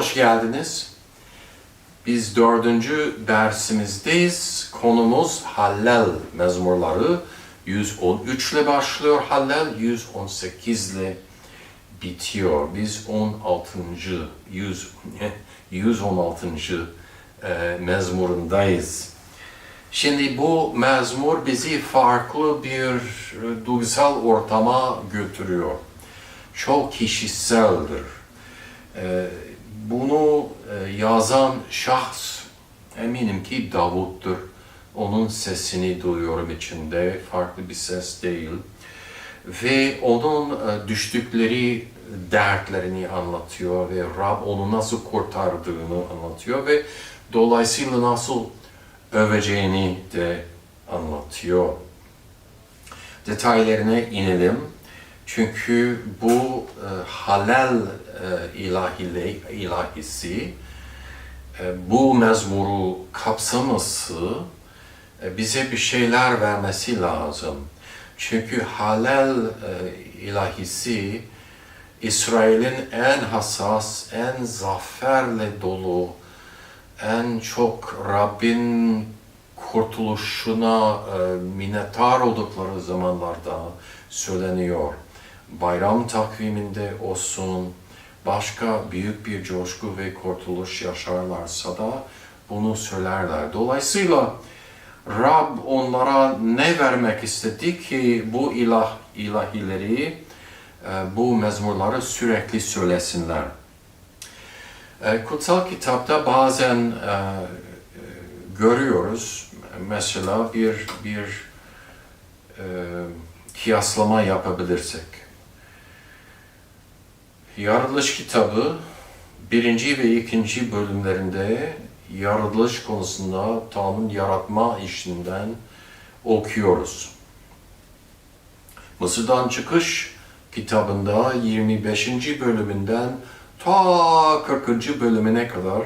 hoş geldiniz. Biz dördüncü dersimizdeyiz. Konumuz Hallel mezmurları. 113 ile başlıyor Hallel, 118 ile bitiyor. Biz 16. 100, 116. e, mezmurundayız. Şimdi bu mezmur bizi farklı bir e, duygusal ortama götürüyor. Çok kişiseldir. Bunu e, yazan şahs eminim ki Davut'tur. Onun sesini duyuyorum içinde, farklı bir ses değil. Ve onun e, düştükleri dertlerini anlatıyor ve Rab onu nasıl kurtardığını anlatıyor ve dolayısıyla nasıl öveceğini de anlatıyor. Detaylarına inelim. Çünkü bu e, halal e, ilahile, ilahisi e, bu mezmuru kapsaması e, bize bir şeyler vermesi lazım. Çünkü halal e, ilahisi İsrail'in en hassas, en zaferle dolu, en çok Rabbin kurtuluşuna e, minnettar oldukları zamanlarda söyleniyor. Bayram takviminde olsun, başka büyük bir coşku ve kurtuluş yaşarlarsa da bunu söylerler. Dolayısıyla Rab onlara ne vermek istedi ki bu ilah ilahileri, e, bu mezmurları sürekli söylesinler. E, Kutsal kitapta bazen e, görüyoruz, mesela bir bir kıyaslama yapabilirsek. Yaratılış kitabı birinci ve ikinci bölümlerinde yaratılış konusunda Tanrı'nın yaratma işinden okuyoruz. Mısır'dan çıkış kitabında 25. bölümünden ta 40. bölümüne kadar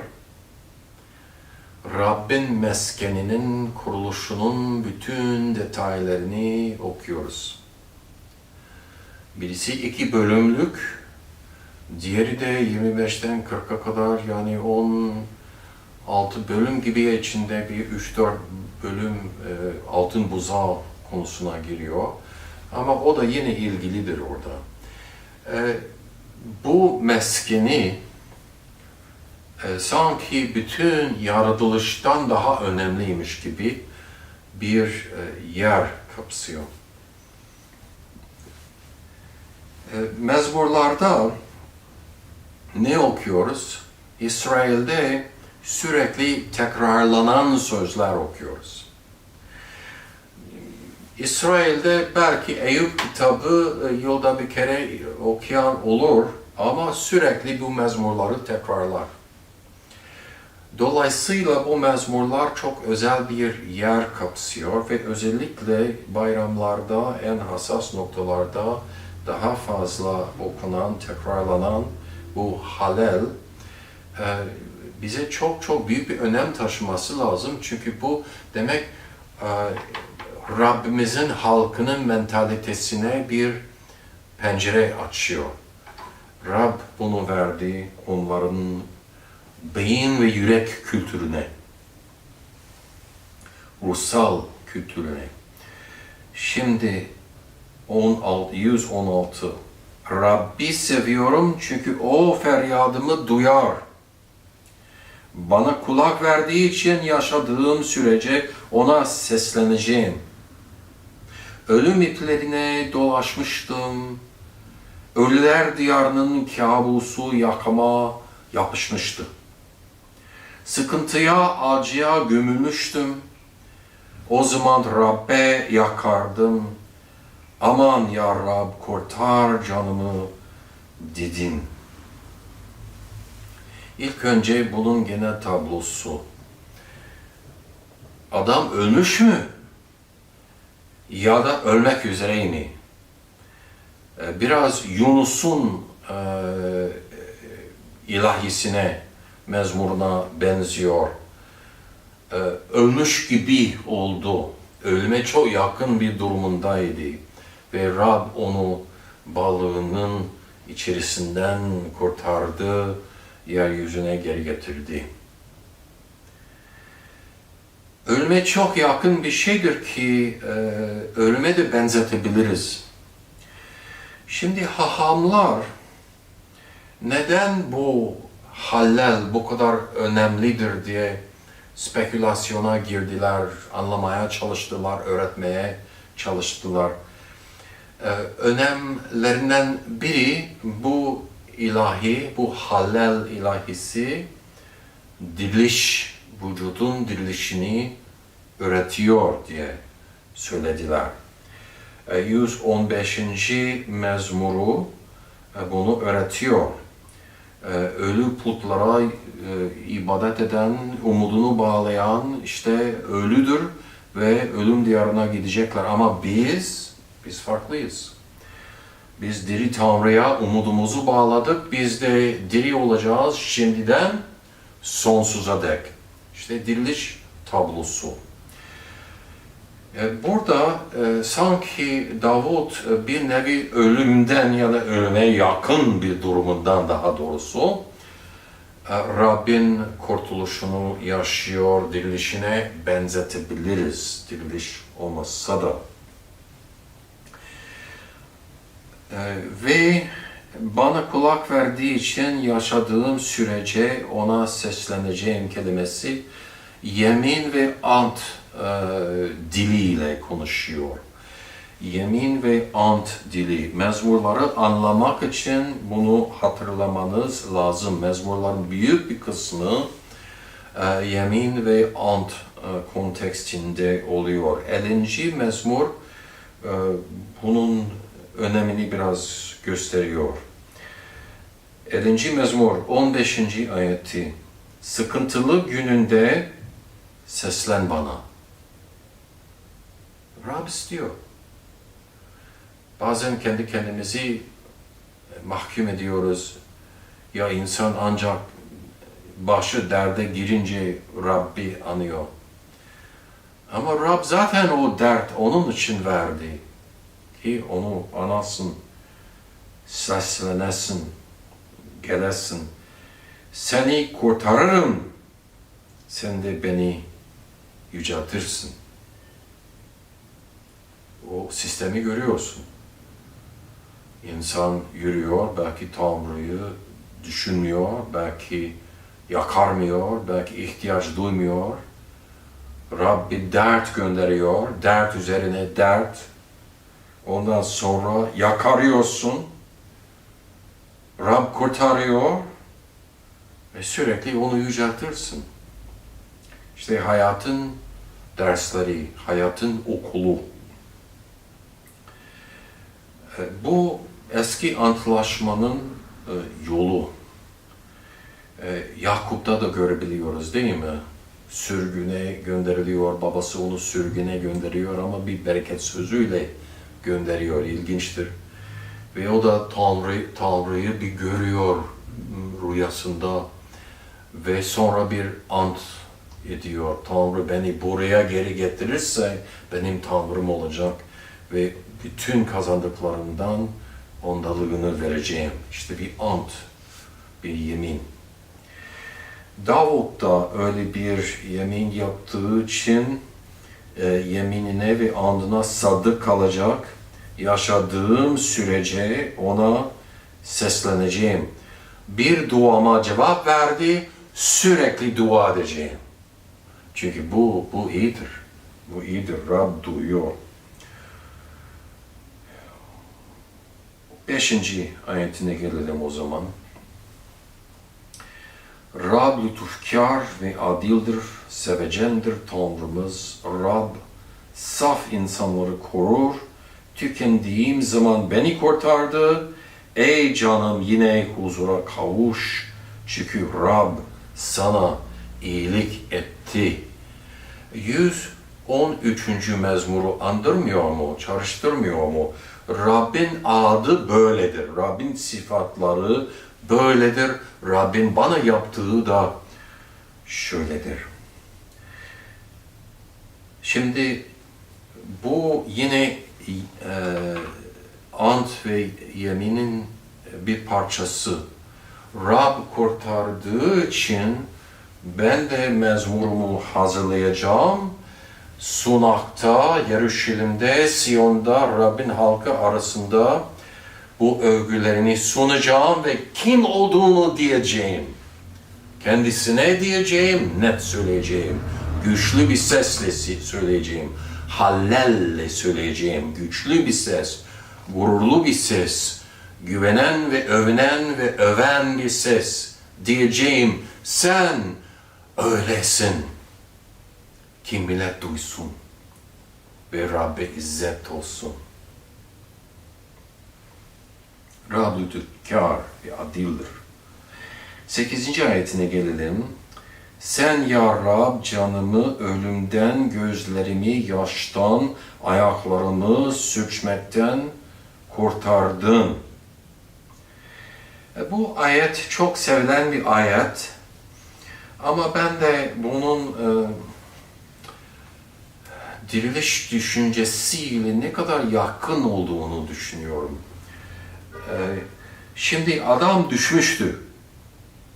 Rabbin meskeninin kuruluşunun bütün detaylarını okuyoruz. Birisi iki bölümlük, diğeri de 25'ten 40'a kadar yani 16 bölüm gibi içinde bir 3-4 bölüm e, altın buzağı konusuna giriyor. Ama o da yine ilgilidir orada. E, bu meskeni e, sanki bütün yaratılıştan daha önemliymiş gibi bir e, yer kapsıyor. E, mezmurlarda ne okuyoruz? İsrail'de sürekli tekrarlanan sözler okuyoruz. İsrail'de belki Eyüp kitabı e, yılda bir kere okuyan olur ama sürekli bu mezmurları tekrarlar. Dolayısıyla bu mezmurlar çok özel bir yer kapsıyor ve özellikle bayramlarda en hassas noktalarda daha fazla okunan, tekrarlanan bu halel e, bize çok çok büyük bir önem taşıması lazım. Çünkü bu demek e, Rabbimizin halkının mentalitesine bir pencere açıyor. Rab bunu verdi onların beyin ve yürek kültürüne, ruhsal kültürüne. Şimdi 16, 116 Rabbi seviyorum çünkü o feryadımı duyar. Bana kulak verdiği için yaşadığım sürece ona sesleneceğim. Ölüm iplerine dolaşmıştım. Ölüler diyarının kabusu yakama yapışmıştı. Sıkıntıya, acıya gömülmüştüm. O zaman Rabbe yakardım. Aman ya Rab kurtar canımı dedim. İlk önce bunun genel tablosu. Adam ölmüş mü? Ya da ölmek üzere mi? Ee, Biraz Yunus'un e, ilahisine, mezmuruna benziyor. Ee, ölmüş gibi oldu. Ölüme çok yakın bir durumundaydı. Ve Rab onu balığının içerisinden kurtardı yeryüzüne geri getirdi. Ölüme çok yakın bir şeydir ki e, ölüme de benzetebiliriz. Şimdi hahamlar neden bu halal bu kadar önemlidir diye spekülasyona girdiler, anlamaya çalıştılar, öğretmeye çalıştılar. Ee, önemlerinden biri bu ilahi, bu halal ilahisi diriliş, vücudun dirilişini öğretiyor diye söylediler. Ee, 115. mezmuru e, bunu öğretiyor. Ee, Ölü putlara e, ibadet eden, umudunu bağlayan işte ölüdür ve ölüm diyarına gidecekler. Ama biz, biz farklıyız. Biz diri Tanrı'ya umudumuzu bağladık. Biz de diri olacağız şimdiden sonsuza dek. İşte diriliş tablosu. E, Burada e, sanki Davut e, bir nevi ölümden ya da ölüme yakın bir durumundan daha doğrusu e, Rabbin kurtuluşunu yaşıyor, dirilişine benzetebiliriz. Diriliş olmasa da. E, Ve bana kulak verdiği için yaşadığım sürece ona sesleneceğim kelimesi yemin ve ant e, diliyle konuşuyor. Yemin ve ant dili. Mezmurları anlamak için bunu hatırlamanız lazım. Mezmurların büyük bir kısmı e, yemin ve ant e, kontekstinde oluyor. 50. mezmur e, bunun önemini biraz gösteriyor. 50. mezmur 15. ayeti Sıkıntılı gününde seslen bana. Rab istiyor. Bazen kendi kendimizi mahkum ediyoruz. Ya insan ancak başı derde girince Rabbi anıyor. Ama Rab zaten o dert onun için verdi. Ki onu anasın, seslenesin, gelesin. Seni kurtarırım, sen de beni yüceltirsin. O sistemi görüyorsun. İnsan yürüyor, belki Tanrı'yı düşünmüyor, belki yakarmıyor, belki ihtiyaç duymuyor. Rab bir dert gönderiyor, dert üzerine dert. Ondan sonra yakarıyorsun. Rab kurtarıyor ve sürekli onu yüceltirsin. İşte hayatın dersleri, hayatın okulu. E, Bu eski antlaşmanın e, yolu. E, Yakup'ta da görebiliyoruz değil mi? Sürgüne gönderiliyor, babası onu sürgüne gönderiyor ama bir bereket sözüyle gönderiyor, ilginçtir. Ve o da Tanrı, Tanrı'yı bir görüyor rüyasında ve sonra bir ant ediyor. Tanrı beni buraya geri getirirse benim Tanrım olacak ve bütün kazandıklarından ondalığını vereceğim. İşte bir ant, bir yemin. Davut da öyle bir yemin yaptığı için e, yeminine ve andına sadık kalacak. Yaşadığım sürece ona sesleneceğim. Bir duama cevap verdi, sürekli dua edeceğim. Çünkü bu, bu iyidir. Bu iyidir. Rab duyuyor. Beşinci ayetine gelelim o zaman. Rab lütufkar ve adildir, sevecendir Tanrımız. Rab saf insanları korur. Tükendiğim zaman beni kurtardı. Ey canım yine huzura kavuş. Çünkü Rab sana iyilik etti. 113. mezmuru andırmıyor mu, çağrıştırmıyor mu? Rabbin adı böyledir. Rabbin sıfatları böyledir. Rabbin bana yaptığı da şöyledir. Şimdi bu yine e, ant ve yeminin bir parçası. Rab kurtardığı için ben de mezmurumu hazırlayacağım. Sunakta, Yeruşalim'de, Siyon'da, Rabbin halkı arasında bu övgülerini sunacağım ve kim olduğunu diyeceğim. Kendisine diyeceğim, net söyleyeceğim. Güçlü bir sesle söyleyeceğim. Hallelle söyleyeceğim. Güçlü bir ses, gururlu bir ses. Güvenen ve övünen ve öven bir ses. Diyeceğim, sen öylesin. Ki millet duysun ve Rabbe izzet olsun. Rab lütufkar ve adildir. 8. ayetine gelelim. Sen ya Rab canımı ölümden, gözlerimi yaştan, ayaklarımı sürçmekten kurtardın. E, Bu ayet çok sevilen bir ayet. Ama ben de bunun e, diriliş düşüncesiyle ne kadar yakın olduğunu düşünüyorum. E, şimdi adam düşmüştü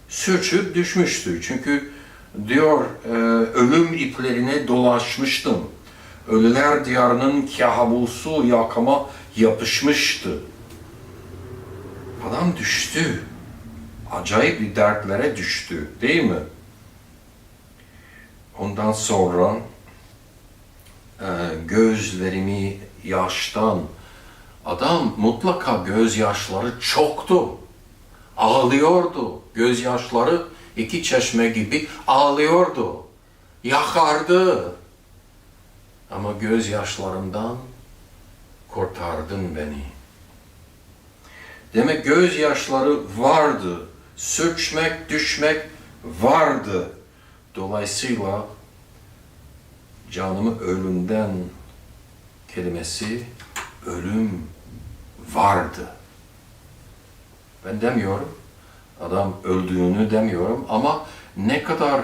sürçüp düşmüştü. Çünkü diyor e, ölüm iplerine dolaşmıştım. Ölüler diyarının kabusu yakama yapışmıştı. Adam düştü. Acayip bir dertlere düştü. Değil mi? Ondan sonra e, gözlerimi yaştan adam mutlaka gözyaşları çoktu ağlıyordu. Gözyaşları iki çeşme gibi ağlıyordu. Yakardı. Ama gözyaşlarımdan kurtardın beni. Demek gözyaşları vardı. Sürçmek, düşmek vardı. Dolayısıyla canımı ölümden kelimesi ölüm vardı. Ben demiyorum. Adam öldüğünü demiyorum ama ne kadar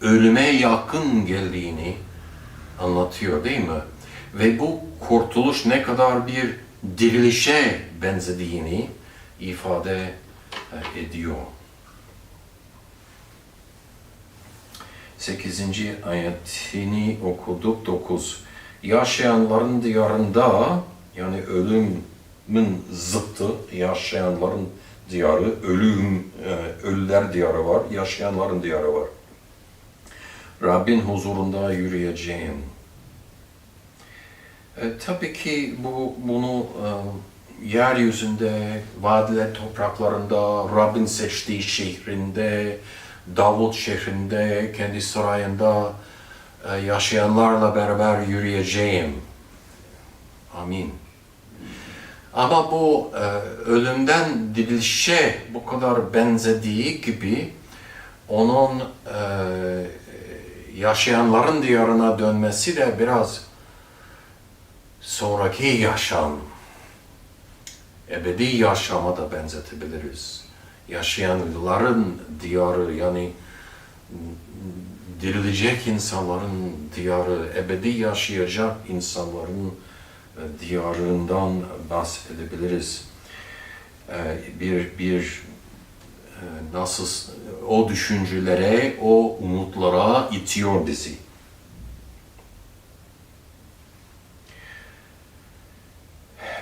ölüme yakın geldiğini anlatıyor değil mi? Ve bu kurtuluş ne kadar bir dirilişe benzediğini ifade e, ediyor. 8. ayetini okuduk 9. Yaşayanların diyarında yani ölümün zıttı yaşayanların diyarı, ölüm, e, ölüler diyarı var, yaşayanların diyarı var. Rabbin huzurunda yürüyeceğim. E, tabii ki bu bunu e, yeryüzünde, vadile topraklarında, Rabbin seçtiği şehrinde, Davut şehrinde, kendi sarayında e, yaşayanlarla beraber yürüyeceğim. Amin. Ama bu e, ölümden dirilişe bu kadar benzediği gibi onun e, yaşayanların diyarına dönmesi de biraz sonraki yaşam, ebedi yaşama da benzetebiliriz. Yaşayanların diyarı yani dirilecek insanların diyarı, ebedi yaşayacak insanların diyarından bahsedebiliriz. E, Bir bir e, nasıl o düşüncelere, o umutlara itiyor bizi.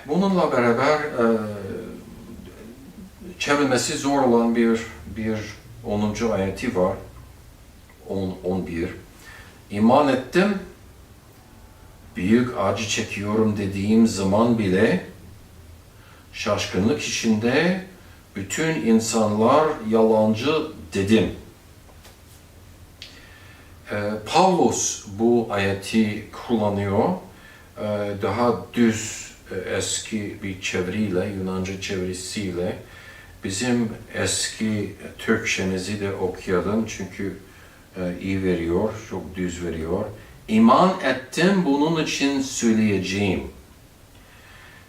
Bununla beraber e, çevirmesi zor olan bir bir 10. ayeti var. 10 11. İman ettim büyük acı çekiyorum dediğim zaman bile şaşkınlık içinde bütün insanlar yalancı dedim. Ee, Paulus bu ayeti kullanıyor. Ee, daha düz e, eski bir çeviriyle, Yunanca çevirisiyle bizim eski Türkçemizi de okuyalım çünkü e, iyi veriyor, çok düz veriyor. İman ettim bunun için söyleyeceğim.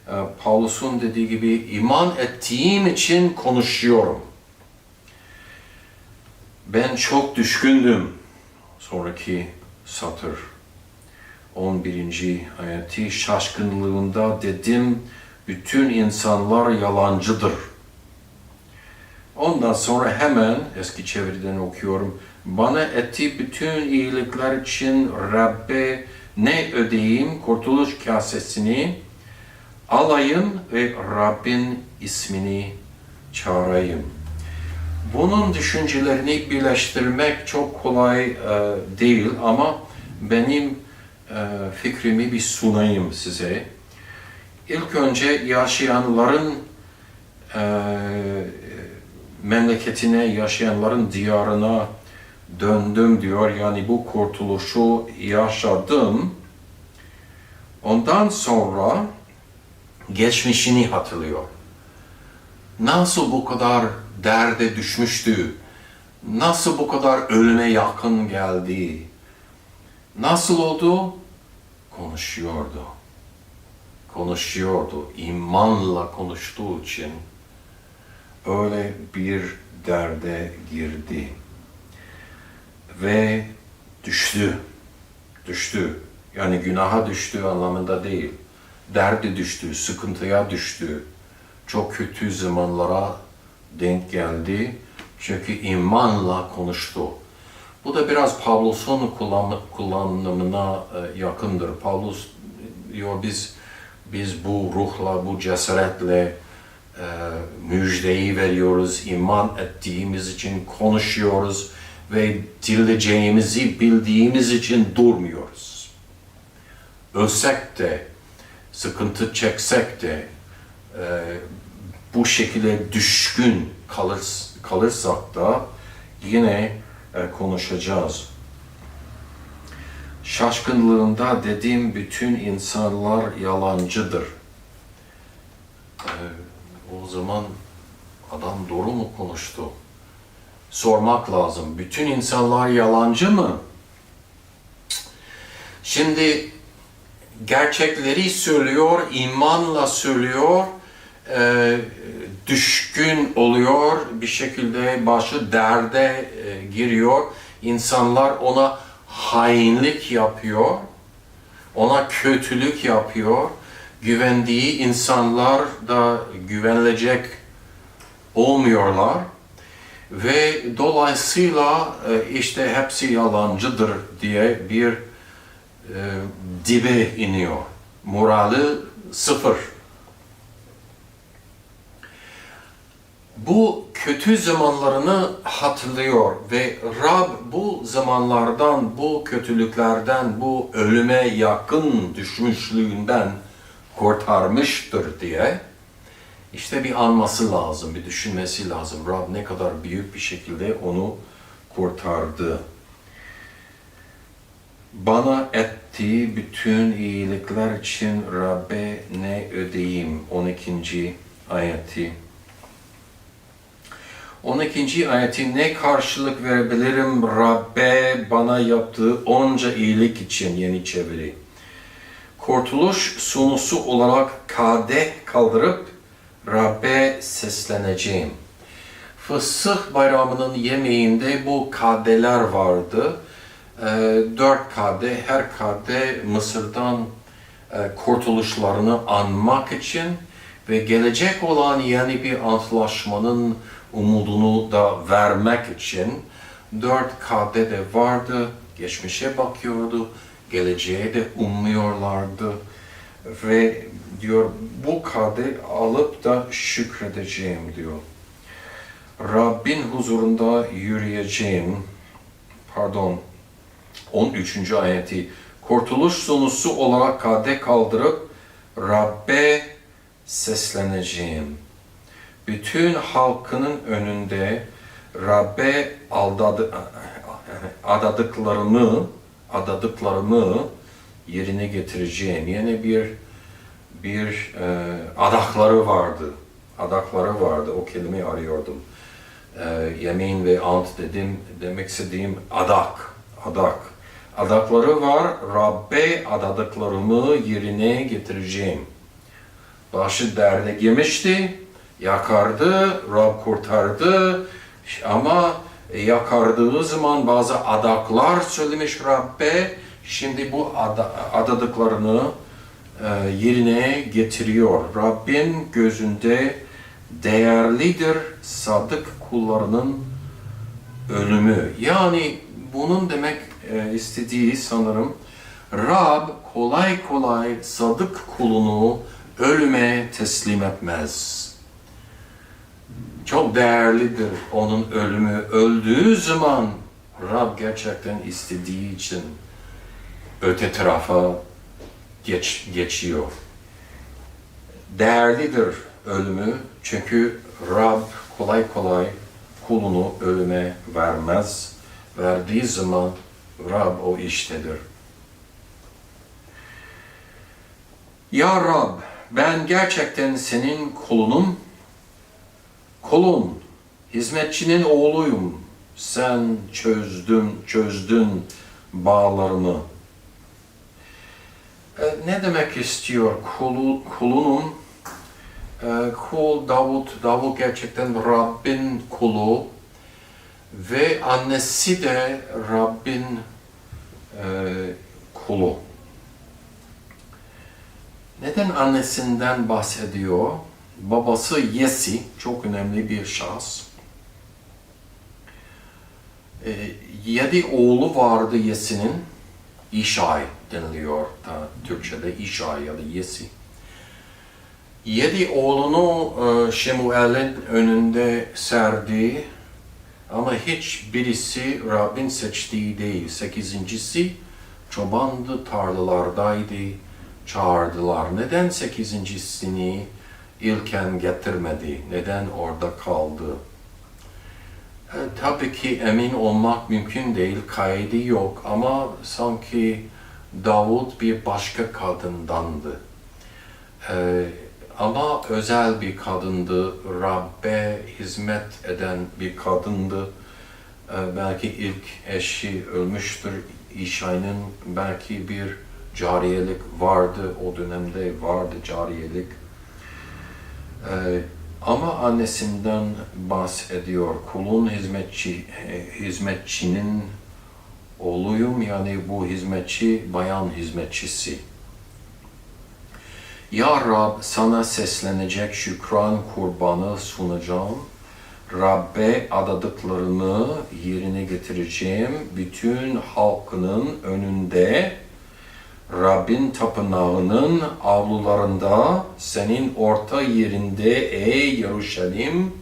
Ee, Paulus'un dediği gibi iman ettiğim için konuşuyorum. Ben çok düşkündüm. Sonraki satır 11. ayeti şaşkınlığında dedim bütün insanlar yalancıdır. Ondan sonra hemen eski çeviriden okuyorum. Bana ettiği bütün iyilikler için Rabbe ne ödeyeyim? Kurtuluş kasesini alayım ve Rabbin ismini çağırayım. Bunun düşüncelerini birleştirmek çok kolay e, değil ama benim e, fikrimi bir sunayım size. İlk önce yaşayanların e, memleketine, yaşayanların diyarına döndüm diyor. Yani bu kurtuluşu yaşadım. Ondan sonra geçmişini hatırlıyor. Nasıl bu kadar derde düşmüştü? Nasıl bu kadar ölüme yakın geldi? Nasıl oldu? Konuşuyordu. Konuşuyordu. İmanla konuştuğu için öyle bir derde girdi. Ve düştü. Düştü. Yani günaha düştü anlamında değil. Derde düştü, sıkıntıya düştü. Çok kötü zamanlara denk geldi. Çünkü imanla konuştu. Bu da biraz Pavlus'un kullan- kullanımına e, yakındır. Pavlus diyor biz biz bu ruhla, bu cesaretle e, müjdeyi veriyoruz, iman ettiğimiz için konuşuyoruz ve dileyeceğimizi bildiğimiz için durmuyoruz. Ölsek de, sıkıntı çeksek de, e, bu şekilde düşkün kalır, kalırsak da yine e, konuşacağız. Şaşkınlığında dediğim bütün insanlar yalancıdır. E, o zaman adam doğru mu konuştu? Sormak lazım. Bütün insanlar yalancı mı? Şimdi gerçekleri söylüyor, imanla söylüyor, e, düşkün oluyor, bir şekilde başı derde e, giriyor. İnsanlar ona hainlik yapıyor, ona kötülük yapıyor. Güvendiği insanlar da güvenilecek olmuyorlar. Ve dolayısıyla e, işte hepsi yalancıdır diye bir e, dibe iniyor. Morali sıfır. Bu kötü zamanlarını hatırlıyor ve Rab bu zamanlardan, bu kötülüklerden, bu ölüme yakın düşmüşlüğünden kurtarmıştır diye işte bir anması lazım, bir düşünmesi lazım. Rab ne kadar büyük bir şekilde onu kurtardı. Bana ettiği bütün iyilikler için Rabbe ne ödeyeyim? 12. ayeti. 12. ayeti ne karşılık verebilirim Rabbe bana yaptığı onca iyilik için yeni çeviri. Kurtuluş sunusu olarak kadeh kaldırıp Rabbe sesleneceğim. Fısıh bayramının yemeğinde bu kadeler vardı. Ee, dört kade, her kade Mısır'dan e, kurtuluşlarını anmak için ve gelecek olan yeni bir antlaşmanın umudunu da vermek için dört kade de vardı. Geçmişe bakıyordu, geleceğe de umuyorlardı ve diyor bu kade alıp da şükredeceğim diyor. Rabbin huzurunda yürüyeceğim. Pardon. 13. ayeti. Kurtuluş sunusu olarak kade kaldırıp Rabbe sesleneceğim. Bütün halkının önünde Rabbe aldadı, adadıklarımı adadıklarımı yerine getireceğim. Yine bir bir e, adakları vardı. Adakları vardı. O kelimeyi arıyordum. E, yemin ve ant dedim. Demek istediğim adak. Adak. Adakları var. Rabbe adadıklarımı yerine getireceğim. Başı derde girmişti. Yakardı. Rab kurtardı. Ama yakardığı zaman bazı adaklar söylemiş Rabbe. Şimdi bu ada, adadıklarını yerine getiriyor. Rabbin gözünde değerlidir sadık kullarının ölümü. Yani bunun demek e, istediği sanırım Rab kolay kolay sadık kulunu ölüme teslim etmez. Çok değerlidir onun ölümü. Öldüğü zaman Rab gerçekten istediği için öte tarafa geç, geçiyor. Değerlidir ölümü çünkü Rab kolay kolay kulunu ölüme vermez. Verdiği zaman Rab o iştedir. Ya Rab, ben gerçekten senin kulunum, kulun, hizmetçinin oğluyum. Sen çözdün, çözdün bağlarımı. E, ne demek istiyor kulu, kulunum? E, kul Davut, Davut gerçekten Rabbin kulu ve annesi de Rabbin e, kulu. Neden annesinden bahsediyor? Babası Yesi, çok önemli bir şahıs. E, yedi oğlu vardı Yesi'nin. İşay deniliyor da Türkçe'de İşay ya da Yesi. Yedi oğlunu e, Şemuel'in önünde serdi ama hiç birisi Rabbin seçtiği değil. Sekizincisi çobandı, tarlalardaydı, çağırdılar. Neden sekizincisini ilken getirmedi? Neden orada kaldı? E, tabii ki emin olmak mümkün değil, kaydı yok ama sanki Davut bir başka kadındandı. E, ama özel bir kadındı, Rabbe hizmet eden bir kadındı. E, belki ilk eşi ölmüştür, İşay'ın belki bir cariyelik vardı, o dönemde vardı cariyelik. E, ama annesinden bahsediyor. Kulun hizmetçi, e, hizmetçinin oğluyum yani bu hizmetçi bayan hizmetçisi. Ya Rab sana seslenecek şükran kurbanı sunacağım. Rabbe adadıklarımı yerine getireceğim. Bütün halkının önünde Rabbin tapınağının avlularında senin orta yerinde ey Yeruşalim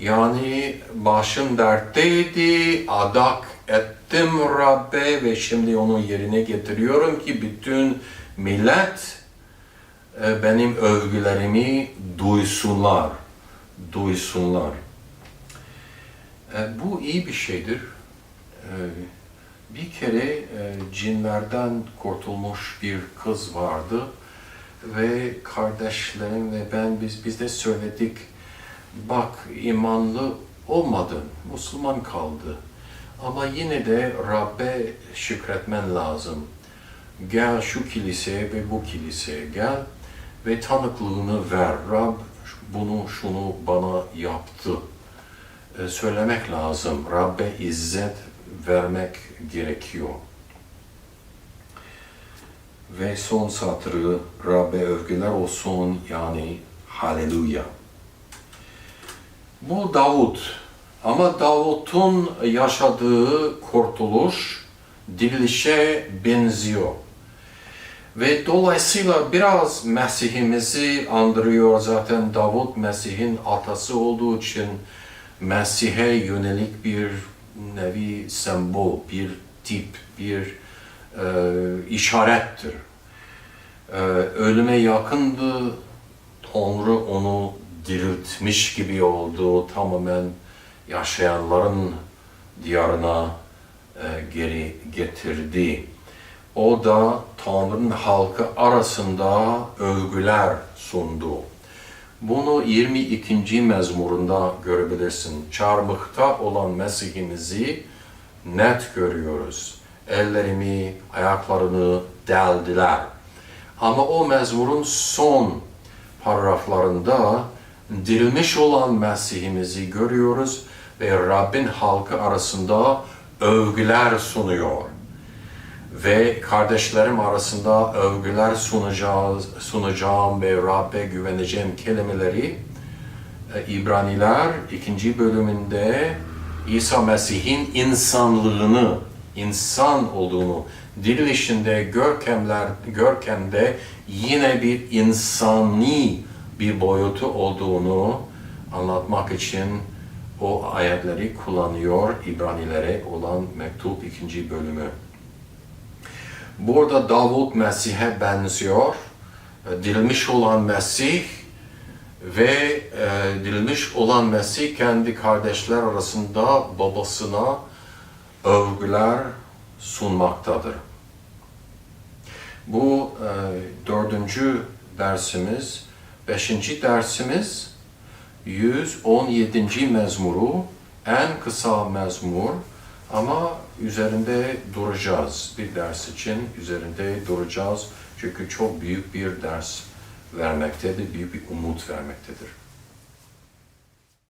yani başım dertteydi adak ettim Rabbe ve şimdi onu yerine getiriyorum ki bütün millet e, benim övgülerimi duysunlar duysunlar. E, bu iyi bir şeydir. Bir kere e, cinlerden kurtulmuş bir kız vardı ve kardeşlerim ve ben biz biz de söyledik bak imanlı olmadın, Müslüman kaldı. Ama yine de Rabbe şükretmen lazım. Gel şu kiliseye ve bu kiliseye gel ve tanıklığını ver. Rab bunu şunu bana yaptı. E, söylemek lazım. Rabbe izzet vermek gerekiyor. Ve son satırı Rabbe övgüler olsun yani Haleluya. Bu Davut ama Davut'un yaşadığı kurtuluş dirilişe benziyor. Ve dolayısıyla biraz Mesih'imizi andırıyor zaten Davut Mesih'in atası olduğu için Mesih'e yönelik bir nevi sembol, bir tip, bir e, işarettir. E, ölüme yakındı, Tanrı onu diriltmiş gibi oldu, tamamen yaşayanların diyarına e, geri getirdi. O da Tanrı'nın halkı arasında övgüler sundu. Bunu 22. mezmurunda görebilirsin. Çarmıhta olan Mesih'imizi net görüyoruz. Ellerimi, ayaklarını deldiler. Ama o mezmurun son paragraflarında dirilmiş olan Mesih'imizi görüyoruz ve Rabbin halkı arasında övgüler sunuyor ve kardeşlerim arasında övgüler sunacağız, sunacağım ve Rabbe güveneceğim kelimeleri e, İbraniler ikinci bölümünde İsa Mesih'in insanlığını, insan olduğunu, dirilişinde, görkemler, görkemde yine bir insani bir boyutu olduğunu anlatmak için o ayetleri kullanıyor İbranilere olan mektup ikinci bölümü. Burada Davut Mesih'e benziyor. E, Dirilmiş olan Mesih ve e, dirilmiş olan Mesih kendi kardeşler arasında babasına övgüler sunmaktadır. Bu e, dördüncü dersimiz. Beşinci dersimiz 117. mezmuru en kısa mezmur ama üzerinde duracağız. Bir ders için üzerinde duracağız. Çünkü çok büyük bir ders vermektedir, büyük bir umut vermektedir.